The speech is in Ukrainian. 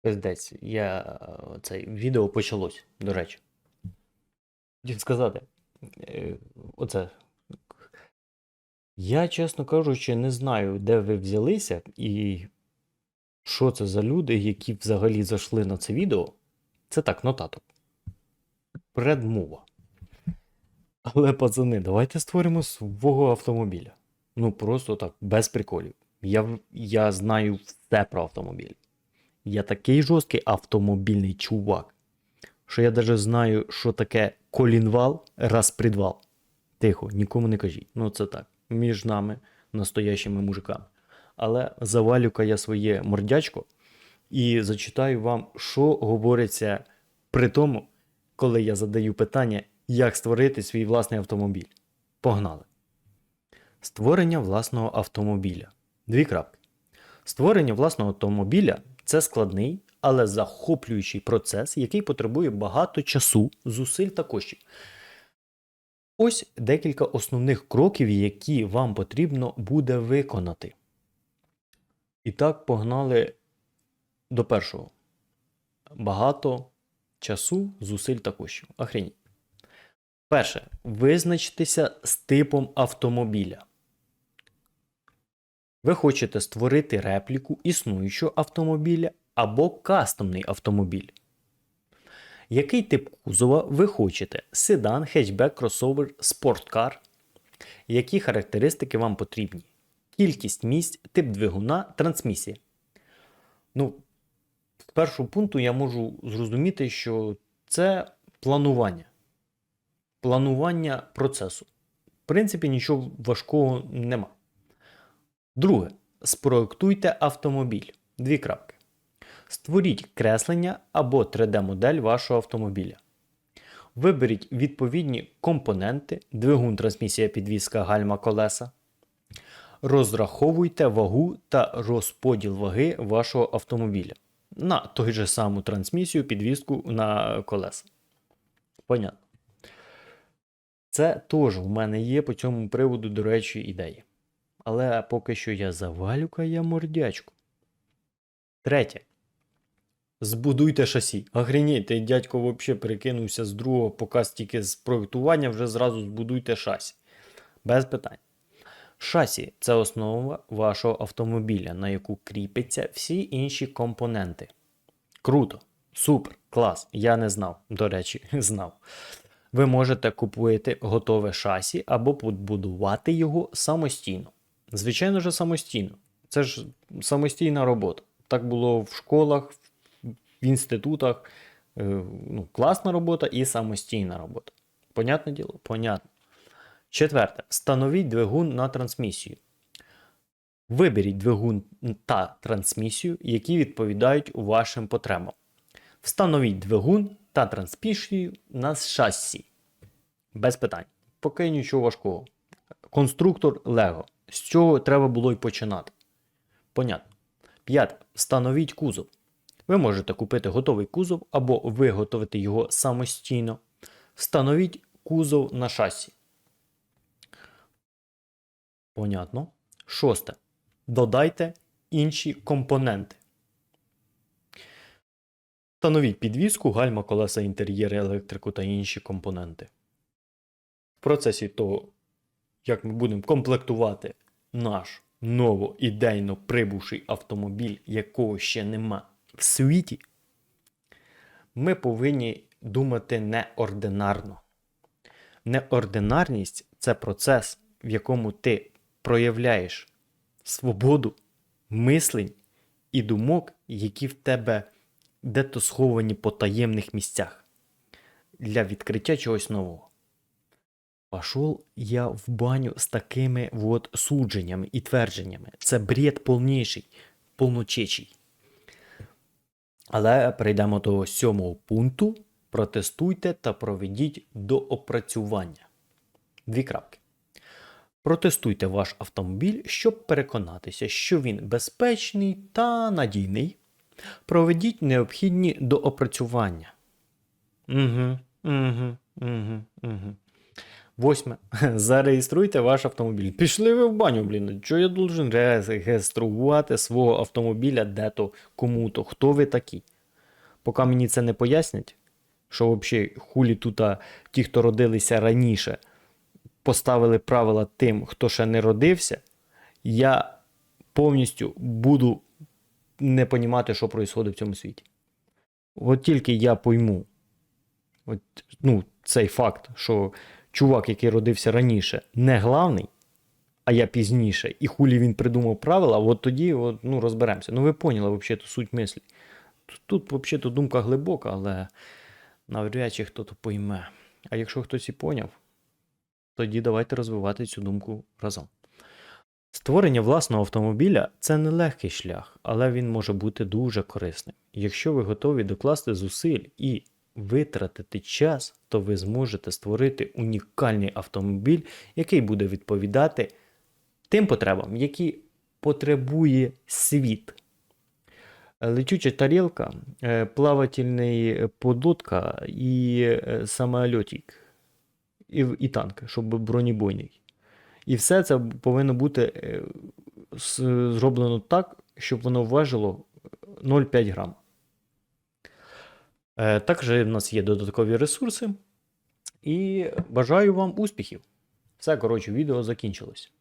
Пиздець, я е, це відео почалось, до речі. Хотів сказати, е, оце. Я, чесно кажучи, не знаю, де ви взялися і що це за люди, які взагалі зайшли на це відео. Це так, нотаток. Предмова. Але, пацани, давайте створимо свого автомобіля. Ну, просто так, без приколів. Я, я знаю все про автомобіль. Я такий жорсткий автомобільний чувак, що я навіть знаю, що таке колінвал, розпредвал. Тихо, нікому не кажіть. Ну, це так, між нами, настоящими мужиками. Але завалю-ка я своє мордячко і зачитаю вам, що говориться при тому, коли я задаю питання, як створити свій власний автомобіль. Погнали. Створення власного автомобіля. Дві крапки. Створення власного автомобіля це складний, але захоплюючий процес, який потребує багато часу, зусиль та коштів. Ось декілька основних кроків, які вам потрібно буде виконати. І так, погнали до першого. Багато часу, зусиль та коштів. Охреніть. Перше. Визначтеся з типом автомобіля. Ви хочете створити репліку існуючого автомобіля або кастомний автомобіль. Який тип кузова ви хочете? Седан, хетчбек, кросовер, спорткар? Які характеристики вам потрібні? Кількість місць, тип двигуна, трансмісія. Ну, з першого пункту я можу зрозуміти, що це планування. Планування процесу. В принципі, нічого важкого нема. Друге. Спроектуйте автомобіль. Дві крапки. Створіть креслення або 3D-модель вашого автомобіля. Виберіть відповідні компоненти, двигун, трансмісія, підвізка, гальма, колеса. Розраховуйте вагу та розподіл ваги вашого автомобіля на той же саму трансмісію, підвізку на колеса. Понятно. Це теж в мене є по цьому приводу, до речі, ідеї. Але поки що я завалюка я мордячку. Третє. Збудуйте шасі. Охренеть, дядько взагалі перекинувся з другого показ тільки з проєктування, вже зразу збудуйте шасі. Без питань. Шасі це основа вашого автомобіля, на яку кріпляться всі інші компоненти. Круто, супер, клас. Я не знав, до речі, знав. Ви можете купити готове шасі або побудувати його самостійно. Звичайно ж, самостійно. Це ж самостійна робота. Так було в школах, в інститутах. Е, Ну, класна робота і самостійна робота. Понятне діло? Понятно. Четверте. Встановіть двигун на трансмісію. Виберіть двигун та трансмісію, які відповідають вашим потребам. Встановіть двигун та трансмісію на шасі. Без питань. Поки нічого важкого. Конструктор Лего. З чого треба було й починати? Понятно. П'яте. Встановіть кузов. Ви можете купити готовий кузов або виготовити його самостійно. Встановіть кузов на шасі. Понятно. Шосте. Додайте інші компоненти. Встановіть підвіску, гальма, колеса, інтер'єри, електрику та інші компоненти. В процесі того, як ми будемо комплектувати наш новоідейно прибувший автомобіль, якого ще нема в світі, ми повинні думати неординарно. Неординарність це процес, в якому ти проявляєш свободу мислень і думок, які в тебе дето сховані по таємних місцях для відкриття чогось нового. Пошел я в баню з такими от судженнями і твердженнями. Це бред повніший, повночечий. Але перейдемо до сьомого пункту. Протестуйте та проведіть до опрацювання. Дві крапки. Протестуйте ваш автомобіль, щоб переконатися, що він безпечний та надійний. Проведіть необхідні доопрацювання. Угу, угу, угу, угу. Восьме. Зареєструйте ваш автомобіль. Пішли ви в баню, блін. Що я должен реєструвати свого автомобіля де-то, кому-то? Хто ви такі? Поки мені це не пояснять, що взагалі хулі тут ті, хто родилися раніше, поставили правила тим, хто ще не родився, я повністю буду не понімати, що відбувається в цьому світі. От тільки я пойму от, ну, цей факт, що чувак, який родився раніше, не главний, а я пізніше, і хулі він придумав правила, от тоді от, ну, розберемося. Ну, ви поняли взагалі суть мислі. Тут, тут взагалі думка глибока, але навряд чи хто то пойме. А якщо хтось і поняв, тоді давайте розвивати цю думку разом. Створення власного автомобіля це нелегкий шлях, але він може бути дуже корисним. Якщо ви готові докласти зусиль і витратити час, то ви зможете створити унікальний автомобіль, який буде відповідати тим потребам, які потребує світ. Летюча тарілка, е, плавательний подлодка і е, самольотик, і, і танк, щоб бронебойний. І все це повинно бути е, зроблено так, щоб воно важило 0,5 грам. Е, Також в нас є додаткові ресурси. І бажаю вам успіхів. Все, коротше, відео закінчилось.